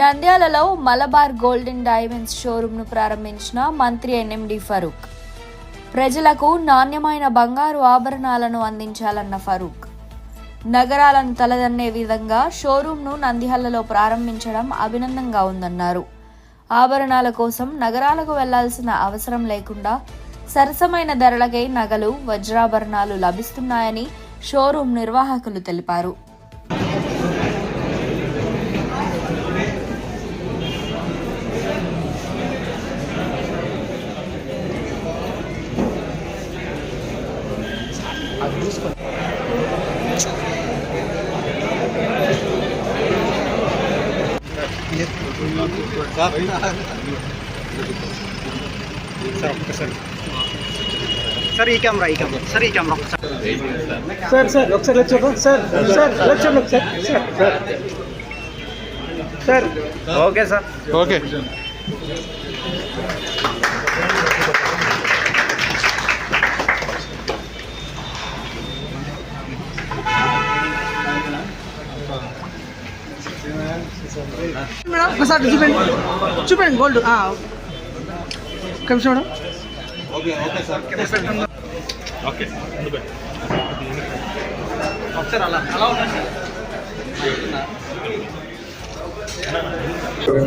నంద్యాలలో Malabar golden diamonds షోరూంను ప్రారంభించిన మంత్రి ఎన్ఎండి ఫరూక్. ప్రజలకు నాణ్యమైన బంగారు ఆభరణాలను అందించాలన్న ఫరూక్. నగరాలను తలదన్నే విధంగా షోరూంను నంద్యాలలో ప్రారంభించడం అభినందంగా ఉందన్నారు. ఆభరణాల కోసం నగరాలకు వెళ్ళాల్సిన అవసరం లేకుండా సరసమైన ధరలకే నగలు వజ్రాభరణాలు లభిస్తున్నాయని షోరూం నిర్వాహకులు తెలిపారు. సార్ ఈ కెమెరా ఈ కెమెరా సార్ ఈ కెమెరా ఒకసారి సార్ సార్ ఒకసారి వచ్చి చూడండి. సార్ సార్ వచ్చి ఒకసారి sir sir sir okay sir okay madam ఒకసారి చూపండి. చూపండి గోల్డ్ మేడం. ఒకసారి అలా అలా ఉండండి.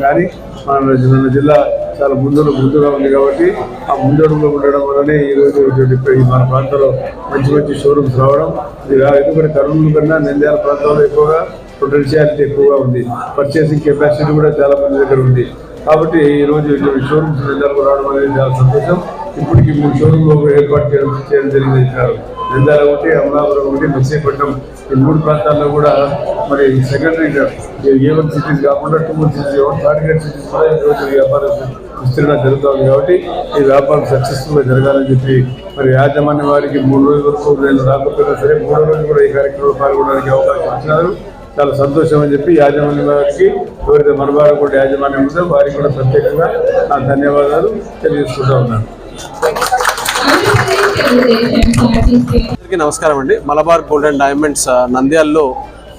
కానీ మన జిల్లా చాలా ముందు ముందుగా ఉంది కాబట్టి ఆ ముందడుగులో ఉండడం వల్లనే ఈ రోజు ఇటువంటి ఈ మన ప్రాంతంలో మంచి మంచి షోరూమ్స్ రావడం. ఇది ఎందుకంటే కర్నూలు కన్నా నంద్యాల ప్రాంతంలో ఎక్కువగా పొటెన్షియాలిటీ ఎక్కువగా ఉంది. పర్చేసింగ్ కెపాసిటీ కూడా చాలా మంది దగ్గర ఉంది. కాబట్టి ఈ రోజు షోరూమ్స్ నిందాలకు రావడం అనేది చాలా సంతోషం. ఇప్పటికి మూడు షోరూమ్లు ఏర్పాటు చేయడం చేయడం జరిగింది సార్. నంద్యాల ఒకటి అమలాపురం ఒకటి మత్స్యపట్నం ఈ మూడు ప్రాంతాల్లో కూడా మరి సెకండరీ ఏవన్ సిటీస్ కాకుండా టూ సిటీస్ థర్డ్ సిటీస్ కూడా ఈ రోజు వ్యాపారం విస్తరణ జరుగుతుంది కాబట్టి ఈ వ్యాపారం సక్సెస్ఫుల్గా జరగాలని చెప్పి మరి యాజమాన్య వారికి మూడు రోజుల వరకు నేను రాకపోయినా సరే మూడో రోజు కూడా ఈ కార్యక్రమంలో పాల్గొనడానికి అవకాశం ఇచ్చినారు చాలా సంతోషం అని చెప్పి యాజమాన్య వారికి ఎవరైతే మనవారు కూడా యాజమాన్యం ఉందో వారికి కూడా ప్రత్యేకంగా నా ధన్యవాదాలు తెలియజేసుకుంటా ఉన్నాను. నమస్కారం అండి. మలబార్ గోల్డ్ అండ్ డైమండ్స్ నంద్యాల్లో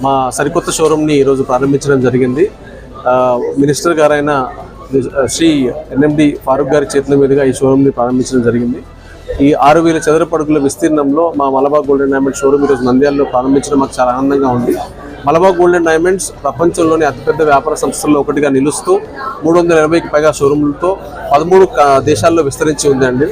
మా సరికొత్త షోరూమ్ని ఈరోజు ప్రారంభించడం జరిగింది. మినిస్టర్ గారైన శ్రీ ఎన్ఎండి ఫారూక్ గారి చేతుల మీదుగా ఈ షోరూమ్ని ప్రారంభించడం జరిగింది. ఈ ఆరు వేల చదరపు అడుగుల విస్తీర్ణంలో మా Malabar gold and diamonds showroom ఈరోజు నంద్యాలలో ప్రారంభించడం మాకు చాలా ఆనందంగా ఉంది. మలబార్ గోల్డ్ అండ్ డైమండ్స్ ప్రపంచంలోని అతిపెద్ద వ్యాపార సంస్థల్లో ఒకటిగా నిలుస్తూ మూడు వందల ఎనభైకి పైగా షోరూమ్లతో పదమూడు దేశాల్లో విస్తరించి ఉందండి.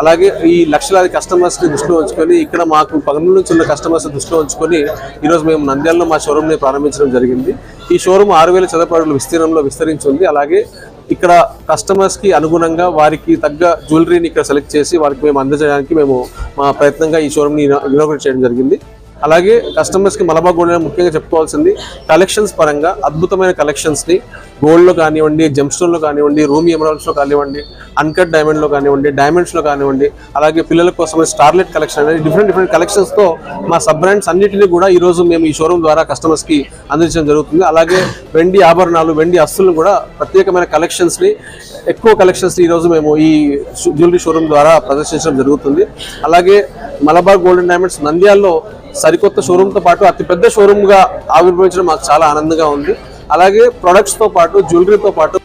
అలాగే ఈ లక్షలాది కస్టమర్స్ని దృష్టిలో ఉంచుకొని ఇక్కడ మాకు పదమూడు నుంచి ఉన్న కస్టమర్స్ దృష్టిలో ఉంచుకొని ఈరోజు మేము నంద్యాలలో మా షోరూమ్ని ప్రారంభించడం జరిగింది. ఈ షోరూమ్ ఆరు వేల చదరపు విస్తీర్ణంలో విస్తరించి ఉంది. అలాగే ఇక్కడ కస్టమర్స్కి అనుగుణంగా వారికి తగ్గ జ్యువెలరీని ఇక్కడ సెలెక్ట్ చేసి వారికి మేము అందజేయడానికి మేము మా ప్రయత్నంగా ఈ షోరూమ్ని ఇనాగ్రేట్ చేయడం జరిగింది. అలాగే కస్టమర్స్కి మలబా గోల్డ్ ముఖ్యంగా చెప్పుకోవాల్సింది కలెక్షన్స్ పరంగా అద్భుతమైన కలెక్షన్స్ని గోల్డ్లో కానివ్వండి జెమ్స్టోన్లో కానివ్వండి రూమ్ ఎమరాల్స్లో కానివ్వండి అన్కట్ డైమండ్లో కానివ్వండి డైమండ్స్లో కానివ్వండి అలాగే పిల్లల కోసం స్టార్లెట్ కలెక్షన్ అనేది డిఫరెంట్ డిఫరెంట్ కలెక్షన్స్తో మా సబ్ బ్రాండ్స్ అన్నింటినీ కూడా ఈరోజు మేము ఈ షోరూమ్ ద్వారా కస్టమర్స్కి అందించడం జరుగుతుంది. అలాగే వెండి ఆభరణాలు వెండి అస్సులను కూడా ప్రత్యేకమైన కలెక్షన్స్ని ఎక్కువ కలెక్షన్స్ ఈరోజు మేము ఈ జ్యువెలరీ షోరూమ్ ద్వారా ప్రదర్శించడం జరుగుతుంది. అలాగే మలబార్ గోల్డెన్ డైమండ్స్ నంద్యాల్లో సరికొత్త షోరూమ్తో పాటు అతిపెద్ద షోరూమ్గా ఆవిర్భవించడం మాకు చాలా ఆనందంగా ఉంది. అలాగే ప్రొడక్ట్స్తో పాటు జ్యువెలరీతో పాటు